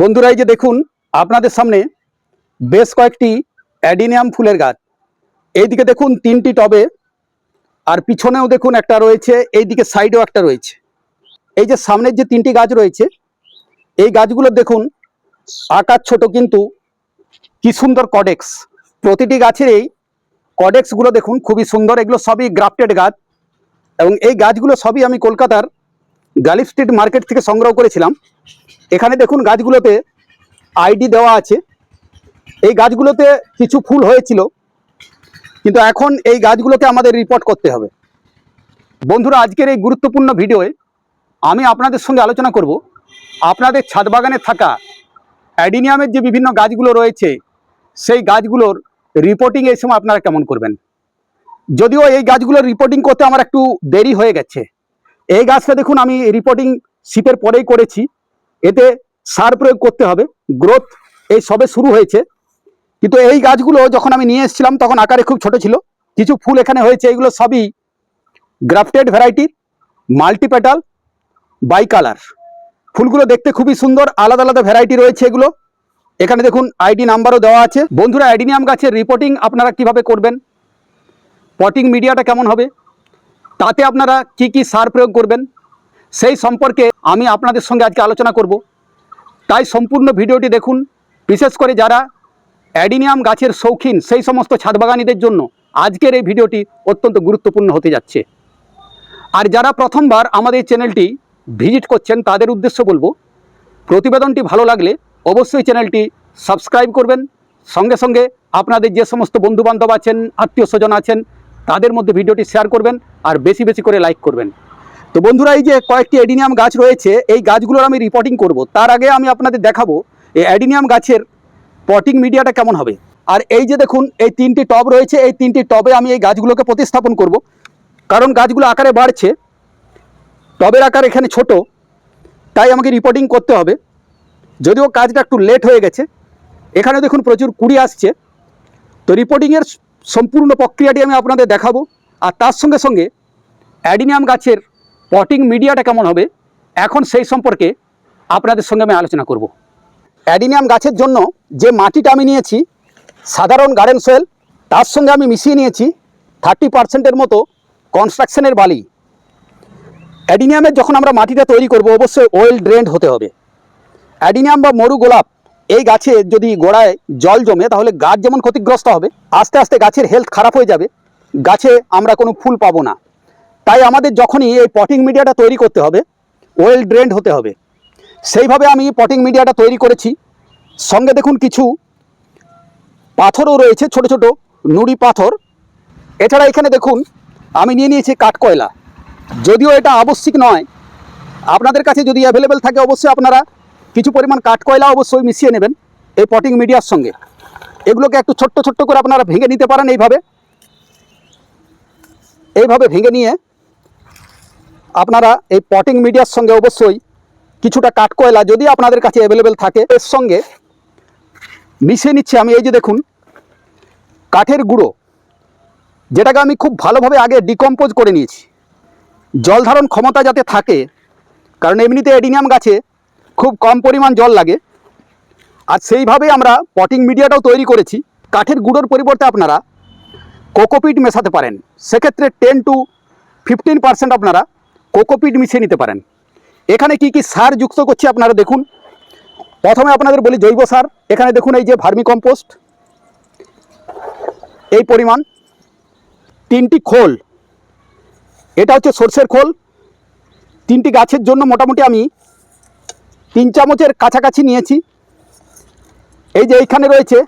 বন্ধুরা, এই যে দেখুন, আপনাদের সামনে বেশ কয়েকটি অ্যাডিনিয়াম ফুলের গাছ। এইদিকে দেখুন, তিনটি টবে, আর পিছনেও দেখুন একটা রয়েছে, এইদিকে সাইডেও একটা রয়েছে। এই যে সামনের যে তিনটি গাছ রয়েছে, এই গাছগুলো দেখুন, আকার ছোট কিন্তু কি সুন্দর কডেক্স। প্রতিটি গাছের এই কডেক্সগুলো দেখুন, খুবই সুন্দর। এগুলো সবই গ্রাফটেড গাছ এবং এই গাছগুলো সবই আমি কলকাতার গালিফ স্ট্রিট মার্কেট থেকে সংগ্রহ করেছিলাম। এখানে দেখুন গাছগুলোতে আইডি দেওয়া আছে। এই গাছগুলোতে কিছু ফুল হয়েছিল, কিন্তু এখন এই গাছগুলোকে আমাদের রিপোর্ট করতে হবে। বন্ধুরা, আজকের এই গুরুত্বপূর্ণ ভিডিওয়ে আমি আপনাদের সঙ্গে আলোচনা করব। আপনাদের ছাদ বাগানে থাকা অ্যাডিনিয়ামের যে বিভিন্ন গাছগুলো রয়েছে, সেই গাছগুলোর রিপোর্টিং এই সময় আপনারা কেমন করবেন? যদিও এই গাছগুলোর রিপোর্টিং করতে আমার একটু দেরি হয়ে গেছে। এই গাছটা দেখুন, আমি রিপোর্টিং শীতের পরেই করেছি। এতে সার প্রয়োগ করতে হবে। গ্রোথ এই সবে শুরু হয়েছে। কিন্তু এই গাছগুলো যখন আমি নিয়ে এসেছিলাম, তখন আকারে খুব ছোট ছিল। কিছু ফুল এখানে হয়েছে, এগুলো সবই গ্রাফটেড ভ্যারাইটির মাল্টিপ্যাটাল বাই কালার ফুলগুলো দেখতে খুবই সুন্দর, আলাদা আলাদা ভ্যারাইটি রয়েছে এগুলো। এখানে দেখুন আইডি নাম্বারও দেওয়া আছে। বন্ধুরা অ্যাডিনিয়াম গাছের রিপোর্টিং আপনারা কীভাবে করবেন? পটিং মিডিয়াটা কেমন হবে? তাতে আপনারা কি কি সার প্রয়োগ করবেন? সেই সম্পর্কে আমি আপনাদের সঙ্গে আজকে আলোচনা করব। তাই সম্পূর্ণ ভিডিওটি দেখুন। বিশেষ করে যারা অ্যাডিনিয়াম গাছের শৌখিন, সেই সমস্ত ছাদবাগানীদের জন্য আজকের এই ভিডিওটি অত্যন্ত গুরুত্বপূর্ণ হতে যাচ্ছে। আর যারা প্রথমবার আমাদের চ্যানেলটি ভিজিট করছেন, তাদের উদ্দেশ্য বলব, প্রতিবেদনটি ভালো লাগলে অবশ্যই চ্যানেলটি সাবস্ক্রাইব করবেন। সঙ্গে সঙ্গে আপনাদের যে সমস্ত বন্ধুবান্ধব আছেন, আত্মীয় স্বজন আছেন তাদের মধ্যে ভিডিওটি শেয়ার করবেন আর বেশি বেশি করে লাইক করবেন। তো বন্ধুরা, এই যে কয়েকটি অ্যাডিনিয়াম গাছ রয়েছে, এই গাছগুলোর আমি রিপোর্টিং করব। তার আগে আমি আপনাদের দেখাবো এই অ্যাডিনিয়াম গাছের পটিং মিডিয়াটা কেমন হবে। আর এই যে দেখুন, এই তিনটি টব রয়েছে, এই তিনটি টবে আমি এই গাছগুলোকে প্রতিস্থাপন করব। কারণ গাছগুলো আকারে বাড়ছে, টবের আকার এখানে ছোট, তাই আমাকে রিপোর্টিং করতে হবে। যদিও কাজটা একটু লেট হয়ে গেছে, এখানে দেখুন প্রচুর কুড়ি আসছে। তো রিপোর্টিংয়ের সম্পূর্ণ প্রক্রিয়াটি আমি আপনাদের দেখাবো। আর তার সঙ্গে সঙ্গে অ্যাডিনিয়াম গাছের পটিং মিডিয়াটা কেমন হবে, এখন সেই সম্পর্কে আপনাদের সঙ্গে আমি আলোচনা করব। অ্যাডিনিয়াম গাছের জন্য যে মাটিটা আমি নিয়েছি, সাধারণ গার্ডেন সয়েল, তার সঙ্গে আমি মিশিয়ে নিয়েছি থার্টি পার্সেন্টের মতো কনস্ট্রাকশনের বালি। অ্যাডিনিয়ামের যখন আমরা মাটিটা তৈরি করব, অবশ্যই ওয়েল ড্রেন্ড হতে হবে। অ্যাডিনিয়াম বা মরু গোলাপ এই গাছে যদি গোড়ায় জল জমে, তাহলে গাছ যেমন ক্ষতিগ্রস্ত হবে, আস্তে আস্তে গাছের হেলথ খারাপ হয়ে যাবে। গাছে আমরা কোনো ফুল পাবো না। তাই আমাদের যখনই এই পটিং মিডিয়াটা তৈরি করতে হবে ওয়েল ড্রেন্ড হতে হবে। সেইভাবে আমি পটিং মিডিয়াটা তৈরি করেছি। সঙ্গে দেখুন কিছু পাথরও রয়েছে, ছোট ছোট নুড়ি পাথর। এছাড়া এখানে দেখুন, আমি নিয়ে নিয়েছি কাঠকয়লা। যদিও এটা আবশ্যিক নয়, আপনাদের কাছে যদি অ্যাভেলেবেল থাকে অবশ্যই আপনারা কিছু পরিমাণ কাঠকয়লা অবশ্যই মিশিয়ে নেবেন এই পটিং মিডিয়ার সঙ্গে। এগুলোকে একটু ছোট্ট ছোট্ট করে আপনারা ভেঙে নিতে পারেন এইভাবে। এইভাবে ভেঙে নিয়ে আপনারা এই পটিং মিডিয়ার সঙ্গে অবশ্যই কিছুটা কাঠকয়লা যদি আপনাদের কাছে অ্যাভেলেবেল থাকে, এর সঙ্গে মিশিয়ে নিচ্ছি আমি। এই যে দেখুন, কাঠের গুঁড়ো, যেটাকে আমি খুব ভালোভাবে আগে ডিকম্পোজ করে নিয়েছি। জল ধারণ ক্ষমতা যাতে থাকে, কারণ এমনিতে এডিনিয়াম গাছে খুব কম পরিমাণ জল লাগে। আর সেইভাবেই আমরা পটিং মিডিয়াটাও তৈরি করেছি। কাঠের গুঁড়োর পরিবর্তে আপনারা কোকোপিট মেশাতে পারেন। সেক্ষেত্রে টেন টু ফিফটিন পার্সেন্ট আপনারা কোকোপিট মিশিয়ে নিতে পারেন। এখানে কি কি সার যুক্ত করছি আপনারা দেখুন। প্রথমে আপনাদের বলি জৈব সার। এখানে দেখুন এই যে ভার্মি কম্পোস্ট। এই পরিমাণ তিনটি খোল। এটা হচ্ছে সর্ষের খোল। তিনটি গাছের জন্য মোটামুটি আমি তিন চামচের কাছাকাছি নিয়েছি। এই যে এইখানে রয়েছে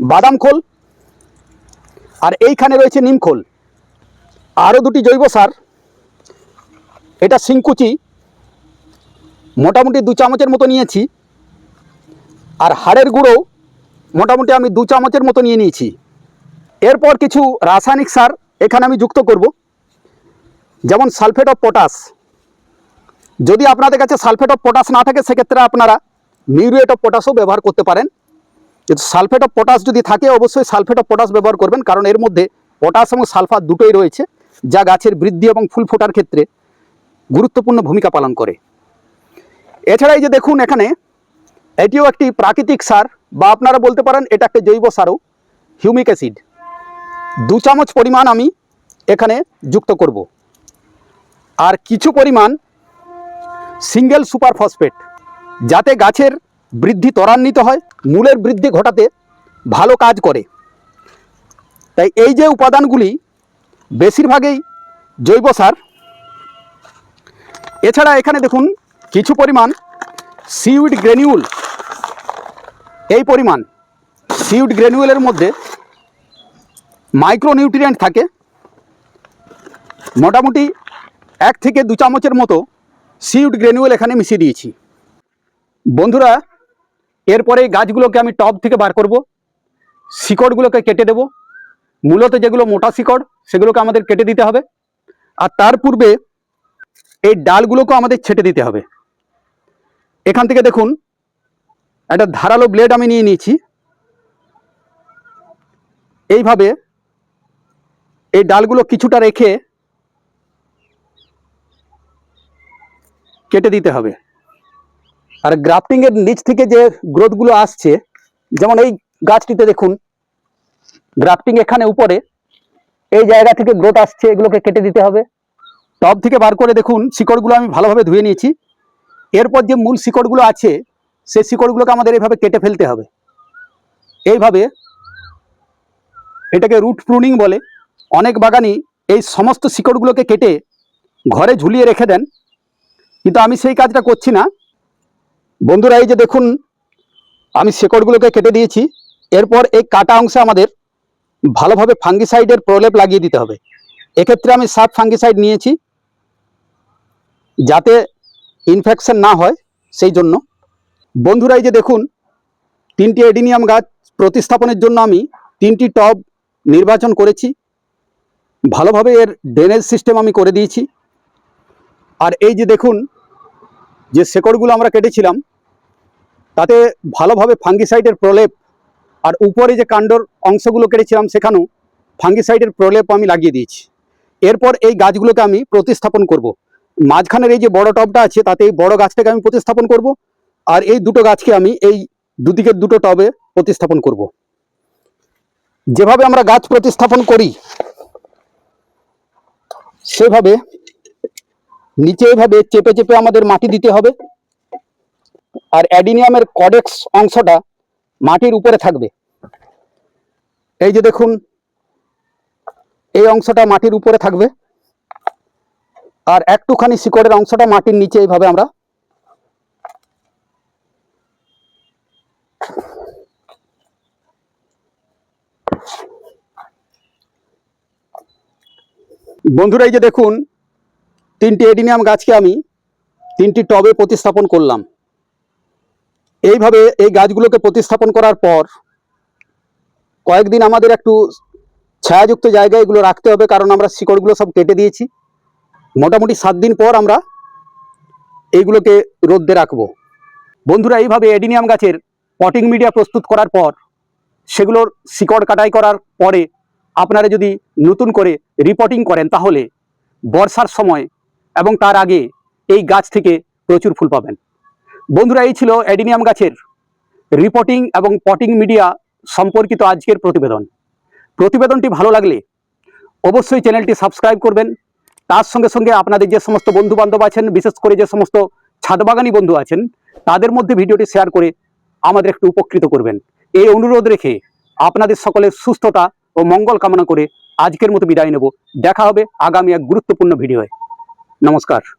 বাদাম খোল আর এইখানে রয়েছে নিম খোল। আরও দুটি জৈব সার, এটা সিংকুচি মোটামুটি দু চামচের মতো নিয়েছি। আর হাড়ের গুঁড়ো মোটামুটি আমি দু চামচের মতো নিয়ে নিয়েছি। এরপর কিছু রাসায়নিক সার এখানে আমি যুক্ত করব। যেমন সালফেট অফ পটাশ যদি আপনাদের কাছে সালফেট অফ পটাশ না থাকে, সেক্ষেত্রে আপনারা মিউরেট অফ পটাশও ব্যবহার করতে পারেন। কিন্তু সালফেট অফ পটাশ যদি থাকে, অবশ্যই সালফেট অফ পটাশ ব্যবহার করবেন, কারণ এর মধ্যে পটাশ এবং সালফার দুটোই রয়েছে, যা গাছের বৃদ্ধি এবং ফুল ফোটার ক্ষেত্রে গুরুত্বপূর্ণ ভূমিকা পালন করে। এছাড়া এই যে দেখুন এখানে, এটিও একটি প্রাকৃতিক সার, বা আপনারা বলতে পারেন এটা একটা জৈব সারও, হিউমিক অ্যাসিড। দু চামচ পরিমাণ আমি এখানে যুক্ত করব। আর কিছু পরিমাণ সিঙ্গেল সুপার ফসফেট, যাতে গাছের বৃদ্ধি ত্বরান্বিত হয়, মূলের বৃদ্ধি ঘটাতে ভালো কাজ করে। তাই এই যে উপাদানগুলি বেশিরভাগই জৈব সার। এছাড়া এখানে দেখুন কিছু পরিমাণ সিউড গ্রেনিউল। এই পরিমাণ সিউড গ্রেনুয়েলের মধ্যে মাইক্রোনিউট্রিয়েন্ট থাকে। মোটামুটি এক থেকে দু চামচের মতো সিউড গ্রেনুয়েল এখানে মিশিয়ে দিয়েছি। বন্ধুরা, এরপরে এই গাছগুলোকে আমি টব থেকে বার করব। শিকড়গুলোকে কেটে দেব। মূলত যেগুলো মোটা শিকড়, সেগুলোকে আমাদের কেটে দিতে হবে। আর তার পূর্বে এই ডালগুলোকেও আমাদের ছেটে দিতে হবে। এখান থেকে দেখুন, একটা ধারালো ব্লেড আমি নিয়ে নিয়েছি। এইভাবে এই ডালগুলো কিছুটা রেখে কেটে দিতে হবে। আর গ্রাফটিং এর নিচ থেকে যে গ্রোথগুলো আসছে, যেমন এই গাছটিতে দেখুন গ্রাফটিং এখানে উপরে, এই জায়গা থেকে গ্রোথ আসছে, এগুলোকে কেটে দিতে হবে। টব থেকে বার করে দেখুন, শিকড়গুলো আমি ভালোভাবে ধুয়ে নিয়েছি। এরপর যে মূল শিকড়গুলো আছে, সেই শিকড়গুলোকে আমাদের এইভাবে কেটে ফেলতে হবে। এইভাবে এটাকে রুট প্রুনিং বলে। অনেক বাগানি এই সমস্ত শিকড়গুলোকে কেটে ঘরে ঝুলিয়ে রেখে দেন। কিন্তু আমি সেই কাজটা করছি না। বন্ধুরা, এই যে দেখুন, আমি শেকড়গুলোকে কেটে দিয়েছি। এরপর এই কাটা অংশে আমাদের ভালোভাবে ফাঙ্গিসাইডের প্রলেপ লাগিয়ে দিতে হবে। এক্ষেত্রে আমি সাব ফাঙ্গিসাইড নিয়েছি যাতে ইনফেকশন না হয় সেই জন্য। বন্ধুরা, এই যে দেখুন, তিনটি এডিনিয়াম গাছ প্রতিস্থাপনের জন্য আমি তিনটি টব নির্বাচন করেছি। ভালোভাবে এর ড্রেনেজ সিস্টেম আমি করে দিয়েছি। আর এই যে দেখুন, যে শেকড়গুলো আমরা কেটেছিলাম, তাতে ভালোভাবে ফাঙ্গিসাইডের প্রলেপ আর উপরে যে কাণ্ডর অংশগুলো কেটেছিলাম সেখানেও ফাঙ্গিসাইডের প্রলেপ আমি লাগিয়ে দিয়েছি এরপর এই গাছগুলোকে আমি প্রতিস্থাপন করব। মাঝখানের এই যে বড় টবটা আছে, তাতে এই বড় গাছটাকে আমি প্রতিস্থাপন করব আর এই দুটো গাছকে আমি এই দুদিকের দুটো টবে প্রতিস্থাপন করব। যেভাবে আমরা গাছ প্রতিস্থাপন করি, সেভাবে নিচে এভাবে চেপে চেপে আমাদের মাটি দিতে হবে। আর অ্যাডিনিয়ামের কডেক্স অংশটা মাটির উপরে থাকবে। এই যে দেখুন, এই অংশটা মাটির উপরে থাকবে। আর একটুখানি শিকড়ের অংশটা মাটির নিচে এইভাবে আমরা বন্ধুরা, এই যে দেখুন তিনটি এডিনিয়াম গাছকে আমি তিনটি টবে প্রতিস্থাপন করলাম। এইভাবে এই গাছগুলোকে প্রতিস্থাপন করার পর কয়েকদিন আমাদের একটু ছায়াযুক্ত জায়গায় এগুলো রাখতে হবে, কারণ আমরা শিকড়গুলো সব কেটে দিয়েছি। মোটামুটি সাত দিন পর আমরা এইগুলোকে রোদ্দে রাখব। বন্ধুরা, এইভাবে এডিনিয়াম গাছের পটিং মিডিয়া প্রস্তুত করার পর সেগুলোর শিকড় কাটাই করার পরে আপনারা যদি নতুন করে রিপোর্টিং করেন, তাহলে বর্ষার সময় এবং তার আগে এই গাছ থেকে প্রচুর ফুল পাবেন। বন্ধুরা, এই ছিল অ্যাডিনিয়াম গাছের রিপোর্টিং এবং পটিং মিডিয়া সম্পর্কিত আজকের প্রতিবেদন। প্রতিবেদনটি ভালো লাগলে অবশ্যই চ্যানেলটি সাবস্ক্রাইব করবেন। তার সঙ্গে সঙ্গে আপনাদের যে সমস্ত বন্ধু বান্ধব আছেন, বিশেষ করে যে সমস্ত ছাদবাগানি বন্ধু আছেন, তাদের মধ্যে ভিডিওটি শেয়ার করে আমাদের একটু উপকৃত করবেন। এই অনুরোধ রেখে আপনাদের সকলের সুস্থতা ও মঙ্গল কামনা করে আজকের মতো বিদায় নেব। দেখা হবে আগামী এক গুরুত্বপূর্ণ ভিডিওয়ে। नमस्कार।